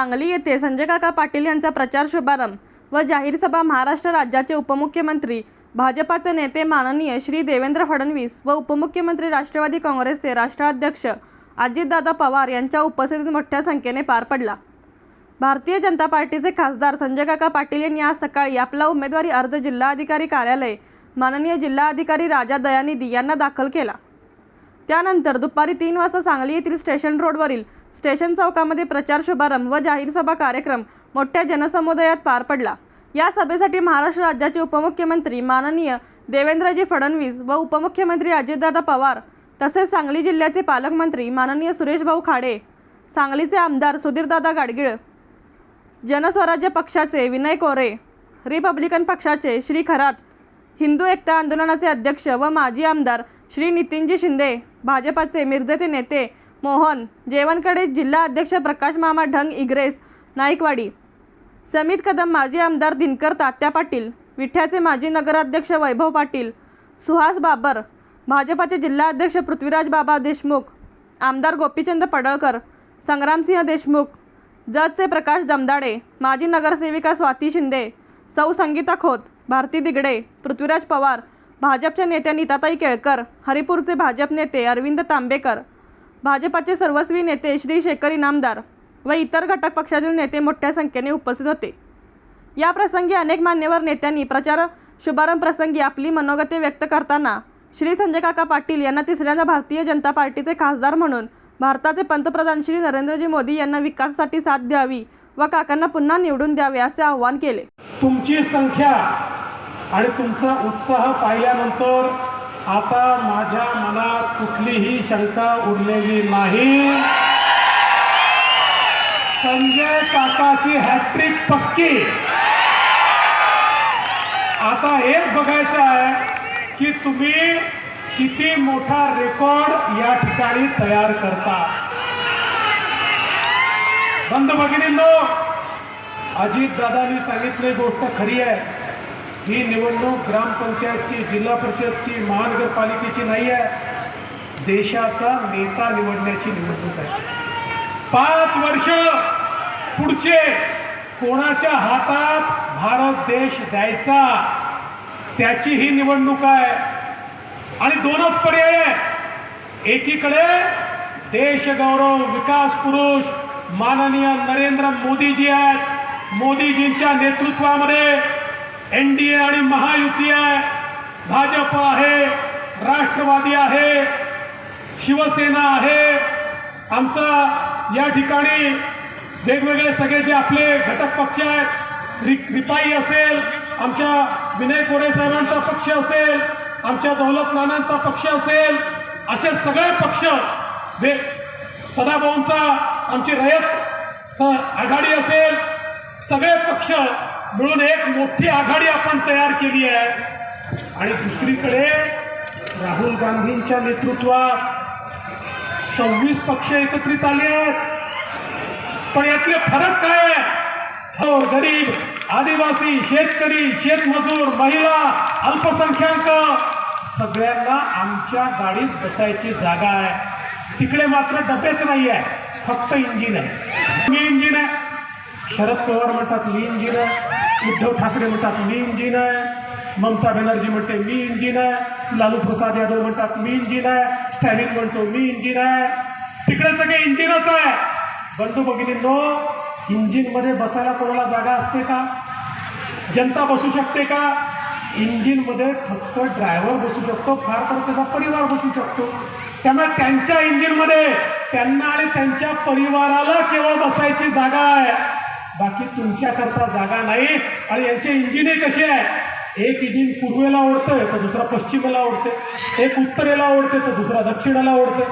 सांगली येथे संजय काका पाटील यांचा प्रचार शुभारंभ व जाहीर सभा महाराष्ट्र राज्याचे उपमुख्यमंत्री भाजपाचे नेते माननीय श्री देवेंद्र फडणवीस व उपमुख्यमंत्री राष्ट्रवादी काँग्रेसचे राष्ट्राध्यक्ष अजितदादा पवार यांच्या उपस्थितीत मोठ्या संख्येने पार पडला. भारतीय जनता पार्टीचे खासदार संजय काका पाटील यांनी आज सकाळी आपला उमेदवारी अर्ज जिल्हाधिकारी कार्यालय माननीय जिल्हाधिकारी राजा दयानिधी यांना दाखल केला. त्यानंतर दुपारी तीन वाजता सांगली येथील स्टेशन रोडवरील स्टेशन चौकामध्ये प्रचार शुभारंभ व जाहीर सभा कार्यक्रम मोठ्या जनसमुदायात पार पडला. या सभेसाठी महाराष्ट्र राज्याचे उपमुख्यमंत्री माननीय देवेंद्रजी फडणवीस व उपमुख्यमंत्री अजितदादा पवार तसेच सांगली जिल्ह्याचे पालकमंत्री माननीय सुरेशभाऊ खाडे सांगलीचे आमदार सुधीरदादा गाडगीळ जनस्वराज्य पक्षाचे विनय कोरे रिपब्लिकन पक्षाचे श्री खरात हिंदू एकता आंदोलनाचे अध्यक्ष व माजी आमदार श्री नितीनजी शिंदे भाजपाचे मिरजेचे नेते मोहन जेवणकडे जिल्हा अध्यक्ष प्रकाश मामा ढंग इग्रेस नाईकवाडी. समित कदम माजी आमदार दिनकर तात्या पाटील विठ्याचे माजी नगराध्यक्ष वैभव पाटील सुहास बाबर भाजपाचे जिल्हाध्यक्ष पृथ्वीराज बाबा देशमुख आमदार गोपीचंद पडळकर संग्रामसिंह देशमुख जजचे प्रकाश दमदाडे माजी नगरसेविका स्वाती शिंदे सौ संगीता खोत भारती दिगडे पृथ्वीराज पवार भाजपच्या नेत्या नीताताई केळकर हरिपूरचे भाजप नेते अरविंद तांबेकर भाजपाचे सर्वस्वी नेते श्री शेखर इनामदार व इतर घटक पक्षातील नेते मोठ्या संख्येने उपस्थित होते. या प्रसंगी अनेक मान्यवर नेत्यांनी प्रचार शुभारंभ प्रसंगी आपली मनोगते व्यक्त करताना श्री संजय काका पाटील यांना तिसऱ्यांदा भारतीय जनता पार्टीचे खासदार म्हणून भारताचे पंतप्रधान श्री नरेंद्रजी मोदी यांना विकासासाठी साथ द्यावी व काकांना पुन्हा निवडून द्यावे असे आवाहन केले. तुमची संख्या आणि तुमचा उत्साह पाहिल्यानंतर आता माझ्या मनात कुठलीही शंका उरलेली नाही. संजय काकाची हॅट्रिक पक्की. आता एक बघायचं आहे की तुम्ही किती मोठा रेकॉर्ड या ठिकाणी तयार करता. बंद भगिनींनो अजितदादांनी सांगितली गोष्ट खरी आहे. ही निवडणूक ग्रामपंचायतची जिल्हा परिषदची महानगरपालिकेची नाही आहे. देशाचा नेता निवडण्याची निवडणूक आहे. पाच वर्ष पुढचे कोणाच्या हातात भारत देश द्यायचा त्याची ही निवडणूक आहे. आणि दोनच पर्याय आहे एकीकडे देशगौरव विकास पुरुष माननीय नरेंद्र मोदीजी आहेत. मोदीजींच्या नेतृत्वामध्ये एन डी ए आणि महायुती आहे. भाजप आहे राष्ट्रवादी आहे शिवसेना आहे. आमचा या ठिकाणी वेगवेगळे सगळे जे आपले घटक पक्ष आहेत रि रिपाई असेल आमच्या विनय कोरे साहेबांचा पक्ष असेल आमच्या दौलत नानांचा पक्ष असेल असे सगळे पक्ष वे सदाभाऊंचा आमची रयत स आघाडी असेल सगळे पक्ष मिळून एक मोठी आघाडी आपण तयार केली आहे. आणि दुसरीकडे राहुल गांधींच्या नेतृत्वात सव्वीस पक्ष एकत्रित आले आहेत. पण यातले फरक काय आहे? थोर गरीब आदिवासी शेतकरी शेतमजूर महिला अल्पसंख्याक सगळ्यांना आमच्या गाडीत बसायची जागा आहे. तिकडे मात्र डबेच नाही आहे फक्त इंजिन आहे. मी इंजिन आहे? शरद पवार म्हणतात मी इंजिन आहे. उद्धव ठाकरे म्हणतात मी इंजिन आहे. ममता बॅनर्जी म्हणते मी इंजिन आहे. लालू प्रसाद यादव म्हणतात मी इंजिन आहे. स्टॅलिन म्हणतो मी इंजिन आहे. तिकडे सगळे इंजिनच आहे. बंधू भगिनींनो इंजिनमध्ये बसायला कोणाला जागा असते का? जनता बसू शकते का? इंजिनमध्ये फक्त ड्रायव्हर बसू शकतो फार तर त्याचा परिवार बसू शकतो. त्यांना त्यांच्या इंजिनमध्ये त्यांना आणि त्यांच्या परिवाराला केवळ बसायची जागा आहे. बाकी तुमच्याकरता जागा नाही. आणि यांचे इंजिने कसे आहे? एक इंजिन पूर्वेला ओढतंय तर दुसरा पश्चिमेला ओढते एक उत्तरेला ओढते तर दुसरा दक्षिणेला ओढते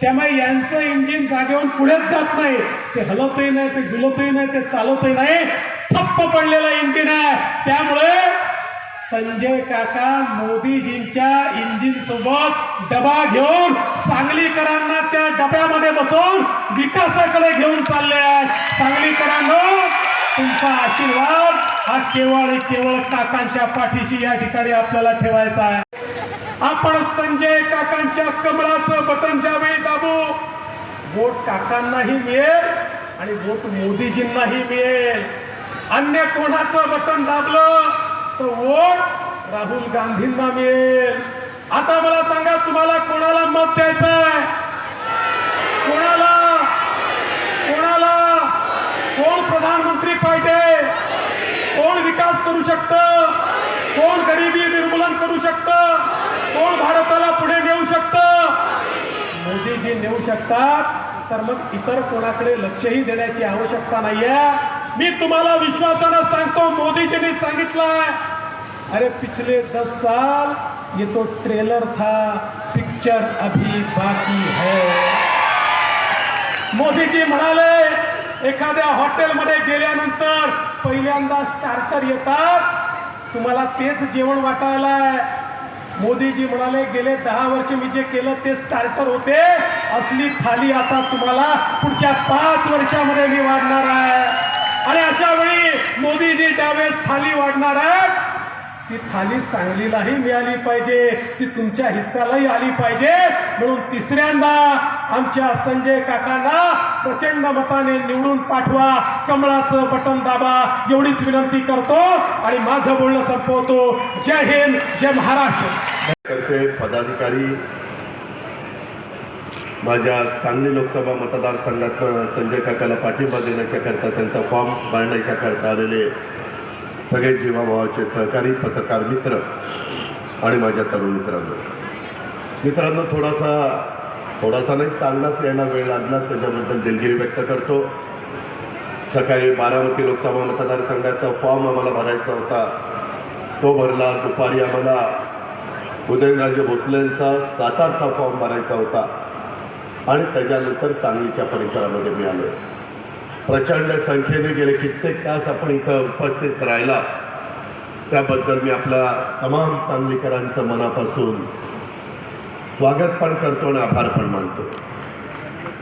त्यामुळे यांचं इंजिन जागेवर पुढेच जात नाही. ते हलतही नाही ते डुलतही नाही ते चालवतही नाही. ठप्प पडलेलं इंजिन आहे. त्यामुळे संजय काका मोदीजींच्या इंजिन सोबत डबा घेऊन सांगलीकरांना त्या डब्यामध्ये बसवून विकासाकडे घेऊन चालले आहेत. सांगलीकरांनो तुमचा आशीर्वाद हा केवळ केवळ काकांच्या पाठीशी या ठिकाणी आपल्याला ठेवायचा आहे. आपण संजय काकांच्या कमराचं बटन ज्यावेळी दाबू वोट काकांनाही मिळेल आणि वोट मोदीजींनाही मिळेल. अन्य कोणाचं बटन दाबलं तर वोट राहुल गांधींना मिळेल. आता मला सांगा तुम्हाला कोणाला मत द्यायचं आहे कोणाला? कोणाला? कोण प्रधानमंत्री पाहिजे? कोण विकास करू शकतं? कोण गरिबी निर्मूलन करू शकतं? कोण भारताला पुढे नेऊ शकतं? मोदीजी नेऊ शकतात तर मग इतर कोणाकडे लक्षही देण्याची आवश्यकता नाहीये. मी तुम्हाला विश्वासानं सांगतो मोदीजींनी सांगितलंय अरे पिछले दस साल ये तो ट्रेलर था पिक्चर अभी बाकी है। मोदीजी म्हणाले एखाद्या हॉटेलमध्ये गेल्यानंतर पहिल्यांदा स्टार्टर येतात. तुम्हाला तेच जेवण वाटायला मोदीजी म्हणाले गेले दहा वर्ष मी जे केलं ते स्टार्टर होते. असली थाली आता तुम्हाला पुढच्या पाच वर्षामध्ये मी वाढणार आहे. आणि अशा वेळी मोदीजी ज्यावेळेस थाली वाढणार आहे ती थाली सांगलीलाही मिळाली पाहिजे ती तुमच्या हिस्सालाही आली पाहिजे. म्हणून तिसऱ्यांदा आमच्या संजय काकांना प्रचंड मताने निवडून पाठवा. कमळाचं बटन दाबा एवढीच विनंती करतो आणि माझं बोलणं संपवतो. जय हिंद जय महाराष्ट्र. करते पदाधिकारी माझ्या सांगली लोकसभा मतदारसंघातनं संजय काकाला पाठिंबा देण्याच्या करता त्यांचा फॉर्म भरण्याच्या करता आलेले सगळे जीवाभावाचे सहकारी पत्रकार मित्र आणि माझ्या तरुण मित्रांनो. मित्रांनो थोडासा थोडासा नाही चांगलाच यायला वेळ लागला. त्याच्याबद्दल दिलगिरी व्यक्त करतो. सकाळी बारामती लोकसभा मतदारसंघाचा फॉर्म आम्हाला भरायचा होता. तो भरला. दुपारी आम्हाला उदयनराजे भोसलेंचा सातारचा फॉर्म भरायचा होता. आणि त्याच्यानंतर सांगलीच्या परिसरामध्ये मिळाले प्रचंड संख्येने गेले. कित्येक तास आपण इथं उपस्थित राहिला. त्याबद्दल मी आपल्या तमाम सांगलीकरांचं मनापासून स्वागत पण करतो आणि आभार पण मानतो.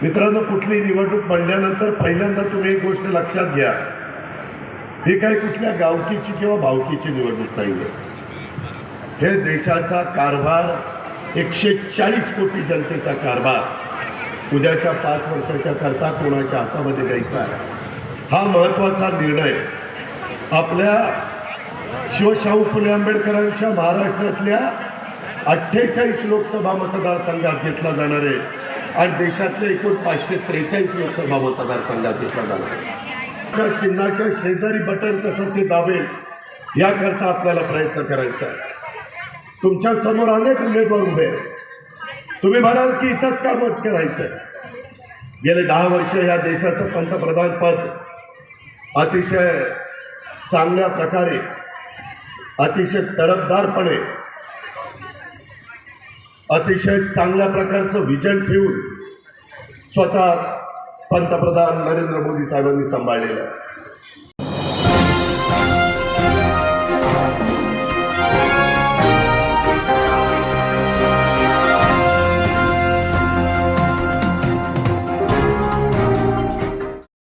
मित्रांनो कुठली निवडणूक म्हणल्यानंतर पहिल्यांदा तुम्ही एक गोष्ट लक्षात घ्या. ही काही कुठल्या गावकीची किंवा भावकीची निवडणूक नाही आहे हे देशाचा कारभार एकशे चाळीस कोटी जनतेचा कारभार. उद्याच्या पाच वर्षाच्या करता कोणाच्या हातामध्ये द्यायचा आहे? हा महत्त्वाचा निर्णय आपल्या शिवशाहू फुले आंबेडकरांच्या महाराष्ट्रातल्या अठ्ठेचाळीस लोकसभा मतदारसंघात घेतला जाणार आहे आणि देशातल्या एकूण पाचशे त्रेचाळीस लोकसभा मतदारसंघात घेतला जाणार आहे. त्या चिन्हाच्या शेजारी बटन कसं ते दाबेल याकरता आपल्याला प्रयत्न करायचा आहे. तुमच्यासमोर अनेक उमेदवार उभे आहेत. तुम्ही म्हणाल की इथंच का मत करायचं गेले दहा वर्ष या देशाचं पंतप्रधान पद अतिशय चांगल्या प्रकारे अतिशय तडफदारपणे अतिशय चांगल्या प्रकारचं विजन ठेवून स्वतः पंतप्रधान नरेंद्र मोदी साहेबांनी सांभाळलेलं